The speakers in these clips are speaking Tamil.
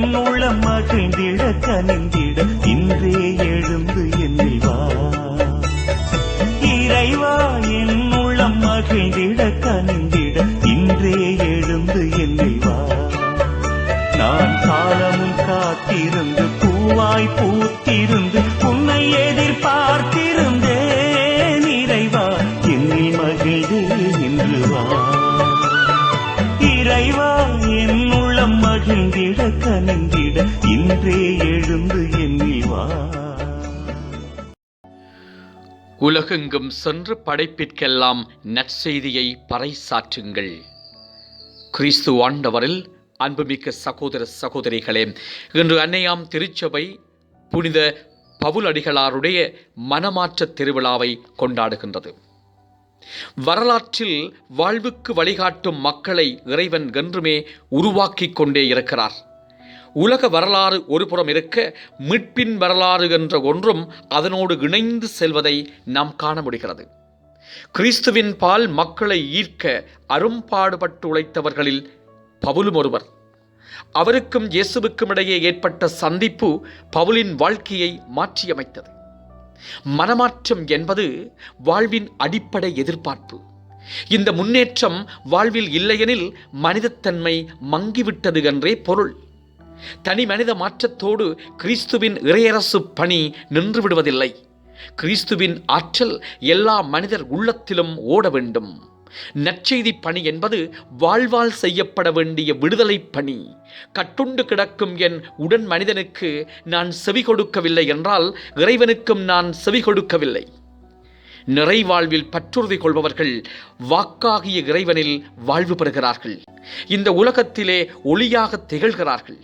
என் உள்ளம் மகிழ்ந்திட கனிந்திட இன்றே எழுந்து என்னில் வா. இறைவா என் உள்ளம் மகிழ்ந்திட கனிந்திட இன்றே எழுந்து என்னில் வா. நான் காலமும் காத்திருந்து பூவாய் பூத்திரு வந்து என்னில் வா. உலகெங்கும் சென்று படைப்பிற்கெல்லாம் நற்செய்தியை பறைசாற்றுங்கள். கிறிஸ்து ஆண்டவரில் அன்புமிக்க சகோதர சகோதரிகளே இன்று அன்னையாம் திருச்சபை புனித பவுலடிகளாருடைய மனமாற்ற திருவிழாவை கொண்டாடுகின்றது. வரலாற்றில் வாழ்வுக்கு வழிகாட்டும் மக்களை இறைவன் என்றுமே உருவாக்கிக் கொண்டே இருக்கிறார். உலக வரலாறு ஒருபுறம் இருக்க மீட்பின் வரலாறு என்ற ஒன்றும் அதனோடு இணைந்து செல்வதை நாம் காண முடிகிறது. கிறிஸ்துவின் பால் மக்களை ஈர்க்க அரும்பாடுபட்டு உழைத்தவர்களில் பவுலும் ஒருவர். அவருக்கும் இயேசுவுக்கும் இடையே ஏற்பட்ட சந்திப்பு பவுலின் வாழ்க்கையை மாற்றியமைத்தது. மனமாற்றம் என்பது வாழ்வின் அடிப்படை எதிர்பார்ப்பு. இந்த முன்னேற்றம் வாழ்வில் இல்லையெனில் மனிதத்தன்மை மங்கிவிட்டது என்றே பொருள். தனி மனித மாற்றத்தோடு கிறிஸ்துவின் இறையரசு பணி நின்று விடுவதில்லை. கிறிஸ்துவின் ஆற்றல் எல்லா மனிதர் உள்ளத்திலும் ஓட வேண்டும். நற்செய்தி பணி என்பது வாழ்வால் செய்யப்பட வேண்டிய விடுதலை பணி. கட்டுண்டு கிடக்கும் என் உடன் மனிதனுக்கு நான் செவி கொடுக்கவில்லை என்றால் இறைவனுக்கும் நான் செவி கொடுக்கவில்லை. நிறைவாழ்வில் பற்றுறுதி கொள்பவர்கள் வாக்காகிய இறைவனில் வாழ்வு பெறுகிறார்கள். இந்த உலகத்திலே ஒளியாக திகழ்கிறார்கள்.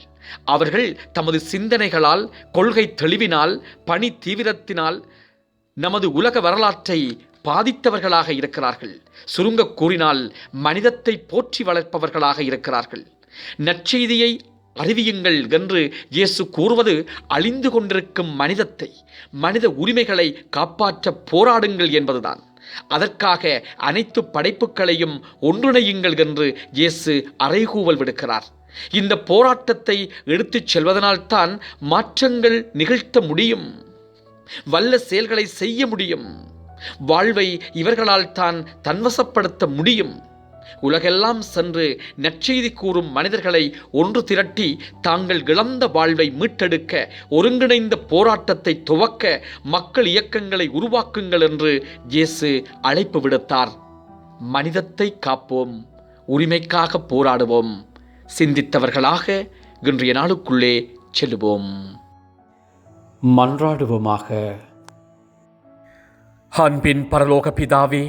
அவர்கள் தமது சிந்தனைகளால் கொள்கை தெளிவினால் பணி தீவிரத்தினால் நமது உலக வரலாற்றை பாதித்தவர்களாக இருக்கிறார்கள். சுருங்க கூறினால் மனிதத்தை போற்றி வளர்ப்பவர்களாக இருக்கிறார்கள். நற்செய்தியை அறிவியுங்கள் என்று இயேசு கூறுவது அழிந்து கொண்டிருக்கும் மனிதத்தை மனித உரிமைகளை காப்பாற்ற போராடுங்கள் என்பதுதான். அதற்காக அனைத்து படைப்புகளையும் ஒன்றிணையுங்கள் என்று இயேசு அறைகூவல் விடுக்கிறார். இந்த போராட்டத்தை எடுத்துச் செல்வதனால்தான் மாற்றங்கள் நிகழ்த்த முடியும். வல்ல செயல்களை செய்ய முடியும். வாழ்வை இவர்களால் தான் தன்வசப்படுத்த முடியும். உலகெல்லாம் சென்று நற்செய்தி கூறும் மனிதர்களை ஒன்று திரட்டி தாங்கள் இழந்த வாழ்வை மீட்டெடுக்க ஒருங்கிணைந்த போராட்டத்தை துவக்க மக்கள் இயக்கங்களை உருவாக்குங்கள் என்று இயேசு அழைப்பு விடுத்தார். மனிதத்தை காப்போம் உரிமைக்காக போராடுவோம். சிந்தித்தவர்களாக இன்றைய நாளுக்குள்ளே செல்லுவோம். மன்றாடுவோமாக. அன்பின் பரலோக பிதாவே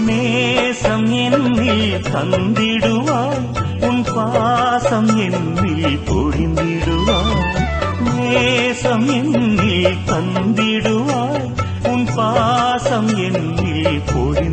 நேசம் என்னில் தந்திடுவாய் உன் பாசம் என்னில் பொழிந்திடுவாய் நேசம் என்னில் தந்திடுவாய் உன் பாசம் என்னில் பொழிந்து